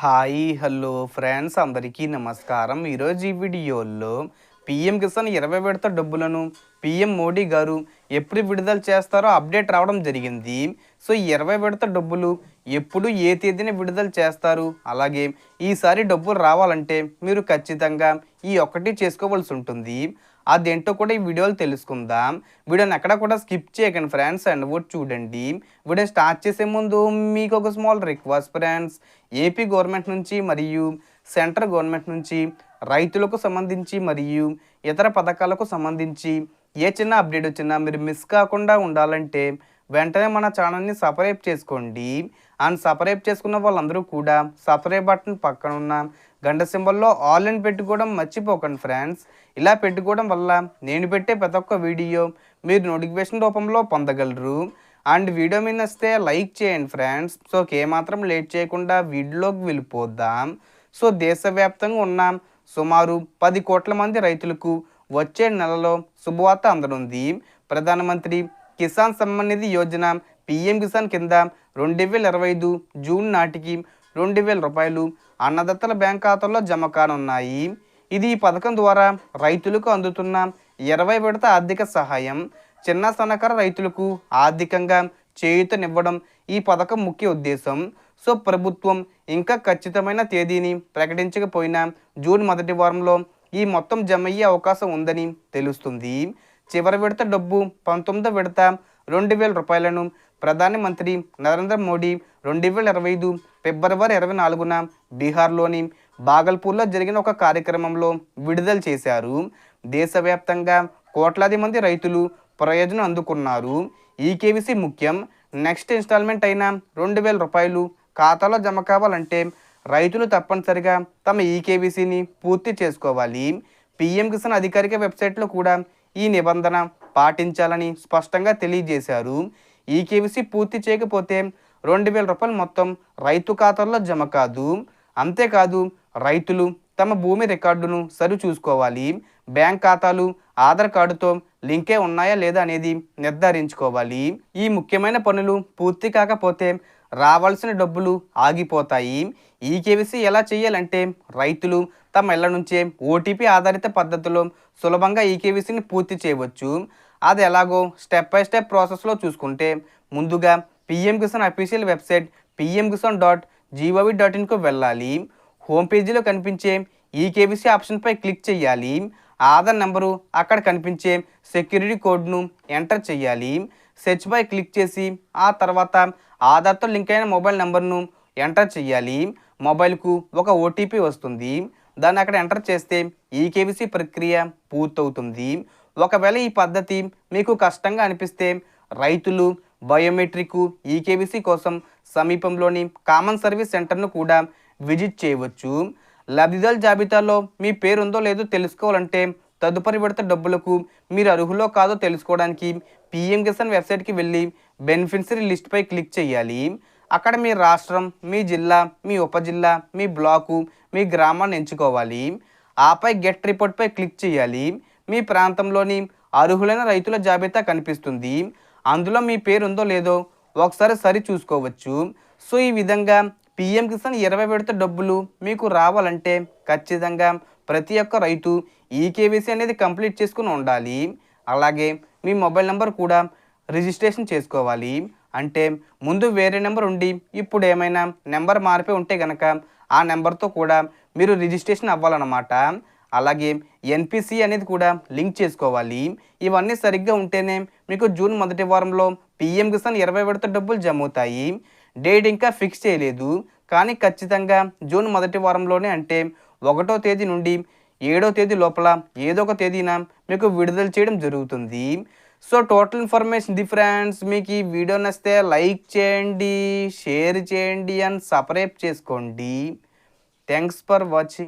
Hi hello friends అందరికీ నమస్కారం. ఈరోజు ఈ వీడియోలో పిఎం కిసాన్ ఇరవై విడత డబ్బులను పిఎం మోడీ గారు ఎప్పుడు విడుదల చేస్తారో అప్డేట్ రావడం జరిగింది. సో ఇరవై విడత డబ్బులు ఎప్పుడు ఏ తేదీన విడుదల చేస్తారు? అలాగే ఈసారి డబ్బులు రావాలంటే మీరు ఖచ్చితంగా ఈ ఒక్కటి చేసుకోవాల్సి ఉంటుంది. అదేంటో కూడా ఈ వీడియోలో తెలుసుకుందాం. వీడియోని ఎక్కడ కూడా స్కిప్ చేయకండి ఫ్రెండ్స్ అండ్ కూడా చూడండి. వీడియో స్టార్ట్ చేసే ముందు మీకు ఒక small request friends AP government నుంచి మరియు సెంట్రల్ గవర్నమెంట్ నుంచి రైతులకు సంబంధించి మరియు ఇతర పథకాలకు సంబంధించి ఏ చిన్న అప్డేట్ వచ్చినా మీరు మిస్ కాకుండా ఉండాలంటే వెంటనే మన ఛానల్ని సబ్స్క్రైబ్ చేసుకోండి. అండ్ సబ్స్క్రైబ్ చేసుకున్న వాళ్ళందరూ కూడా సబ్స్క్రైబ్ బటన్ పక్కన ఉన్న గంట సింబల్లో ఆల్ అని పెట్టుకోవడం మర్చిపోకండి ఫ్రెండ్స్ ఇలా పెట్టుకోవడం వల్ల నేను పెట్టే ప్రతి ఒక్క వీడియో మీరు నోటిఫికేషన్ రూపంలో పొందగలరు. అండ్ వీడియో మీద వస్తే లైక్ చేయండి ఫ్రెండ్స్ సో ఏమాత్రం లేట్ చేయకుండా వీడియోలోకి వెళ్ళిపోద్దాం సో దేశవ్యాప్తంగా ఉన్న సుమారు పది కోట్ల మంది రైతులకు వచ్చే నెలలో శుభవార్త అందనుంది. ప్రధానమంత్రి కిసాన్ సమ్మాన్ నిధి యోజన పిఎం కిసాన్ కింద రెండు వేల ఇరవై ఐదు జూన్ నాటికి రెండు వేల రూపాయలు. అన్నదత్తల బ్యాంక్ ఖాతాల్లో జమ కానున్నాయి. ఇది ఈ పథకం ద్వారా రైతులకు అందుతున్న ఇరవై విడత ఆర్థిక సహాయం. చిన్న సన్నకారు రైతులకు ఆర్థికంగా చేయూతనివ్వడం ఈ పథకం ముఖ్య ఉద్దేశం. సో ప్రభుత్వం ఇంకా ఖచ్చితమైన తేదీని ప్రకటించకపోయినా జూన్ మొదటి వారంలో ఈ మొత్తం జమ అయ్యే అవకాశం ఉందని తెలుస్తుంది. చివరి విడత డబ్బు పంతొమ్మిదో విడత రెండు వేల రూపాయలను ప్రధానమంత్రి నరేంద్ర మోడీ రెండు వేల ఇరవై ఐదు ఫిబ్రవరి ఇరవై నాలుగున బీహార్లోని బాగల్పూర్లో జరిగిన ఒక కార్యక్రమంలో విడుదల చేశారు. దేశవ్యాప్తంగా కోట్లాది మంది రైతులు ప్రయోజనం అందుకున్నారు. ఈ కేవీసీ ముఖ్యం. నెక్స్ట్ ఇన్స్టాల్మెంట్ అయిన రెండు వేల రూపాయలు ఖాతాలో జమ కావాలంటే రైతులు తప్పనిసరిగా తమ ఈకేవీసీని పూర్తి చేసుకోవాలి. పీఎం కిసాన్ అధికారిక వెబ్సైట్లో కూడా ఈ నిబంధన పాటించాలని స్పష్టంగా తెలియజేశారు. ఈకేవీసీ పూర్తి చేయకపోతే రెండు వేల రూపాయలు మొత్తం రైతు ఖాతాల్లో జమ కాదు. అంతేకాదు రైతులు తమ భూమి రికార్డును సరి చూసుకోవాలి బ్యాంక్ ఖాతాలు ఆధార్ కార్డుతో లింకే ఉన్నాయా లేదా అనేది నిర్ధారించుకోవాలి. ఈ ముఖ్యమైన పనులు పూర్తి కాకపోతే రావాల్సిన డబ్బులు ఆగిపోతాయి. ఈ కేవీసీ ఎలా చేయాలంటే రైతులు తమ ఇళ్ళ నుంచే ఓటీపీ ఆధారిత పద్ధతిలో సులభంగా ఈ కేవీసీని పూర్తి చేయవచ్చు. అది ఎలాగో స్టెప్ బై స్టెప్ ప్రాసెస్లో చూసుకుంటే ముందుగా PM Kisan official website PM Kisan dot G O V dot ఇన్కు వెళ్ళాలి. హోమ్ పేజీలో కనిపించే ఈ ఆప్షన్పై క్లిక్ చేయాలి. ఆధార్ నెంబరు అక్కడ కనిపించే సెక్యూరిటీ కోడ్ను ఎంటర్ చేయాలి. సెర్చ్పై క్లిక్ చేసి ఆ తర్వాత ఆధార్తో లింక్ అయిన మొబైల్ నెంబర్ను ఎంటర్ చేయాలి. మొబైల్కు ఒక ఓటీపీ వస్తుంది. దాన్ని అక్కడ ఎంటర్ చేస్తే ఈ ప్రక్రియ పూర్తవుతుంది. ఒకవేళ ఈ పద్ధతి మీకు కష్టంగా అనిపిస్తే రైతులు బయోమెట్రిక్ ఈకేవీసీ కోసం సమీపంలోని కామన్ సర్వీస్ సెంటర్ను కూడా విజిట్ చేయవచ్చు. లబ్ధిదారుల జాబితాలో మీ పేరు ఉందో లేదో తెలుసుకోవాలంటే తదుపరి విడత డబ్బులకు మీరు అర్హులో కాదో తెలుసుకోవడానికి పిఎం కిసాన్ వెబ్సైట్కి వెళ్ళి బెనిఫిషరీ లిస్ట్పై క్లిక్ చేయాలి. అక్కడ మీ రాష్ట్రం మీ జిల్లా మీ ఉపజిల్లా మీ బ్లాకు మీ గ్రామాన్ని ఎంచుకోవాలి. ఆపై గెట్ రిపోర్ట్పై క్లిక్ చేయాలి. మీ ప్రాంతంలోని అర్హులైన రైతుల జాబితా కనిపిస్తుంది. అందులో మీ పేరు ఉందో లేదో ఒకసారి సరి చూసుకోవచ్చు. సో ఈ విధంగా పిఎం కిసాన్ ఇరవై విడత డబ్బులు మీకు రావాలంటే ఖచ్చితంగా ప్రతి ఒక్క రైతు ఈ కేవీసీ అనేది కంప్లీట్ చేసుకుని ఉండాలి. అలాగే మీ మొబైల్ నెంబర్ కూడా రిజిస్ట్రేషన్ చేసుకోవాలి. అంటే ముందు వేరే నెంబర్ ఉండి ఇప్పుడు ఏమైనా నెంబర్ మారిపోయి ఉంటే కనుక ఆ నెంబర్తో కూడా మీరు రిజిస్ట్రేషన్ అవ్వాలన్నమాట. అలాగే ఎన్పిసి అనేది కూడా లింక్ చేసుకోవాలి. ఇవన్నీ సరిగ్గా ఉంటేనే మీకు జూన్ మొదటి వారంలో పిఎం కిసాన్ ఇరవై విడత డబ్బులు జమ అవుతాయి డేట్ ఇంకా ఫిక్స్ చేయలేదు. కానీ ఖచ్చితంగా జూన్ మొదటి వారంలోనే అంటే ఒకటో తేదీ నుండి ఏడో తేదీ లోపల ఏదో ఒక తేదీన మీకు విడుదల చేయడం జరుగుతుంది. సో టోటల్ ఇన్ఫర్మేషన్ డిఫరెన్స్ మీకు ఈ వీడియో నచ్చితే లైక్ చేయండి షేర్ చేయండి అండ్ సబ్స్క్రైబ్ చేసుకోండి. Thanks for watching.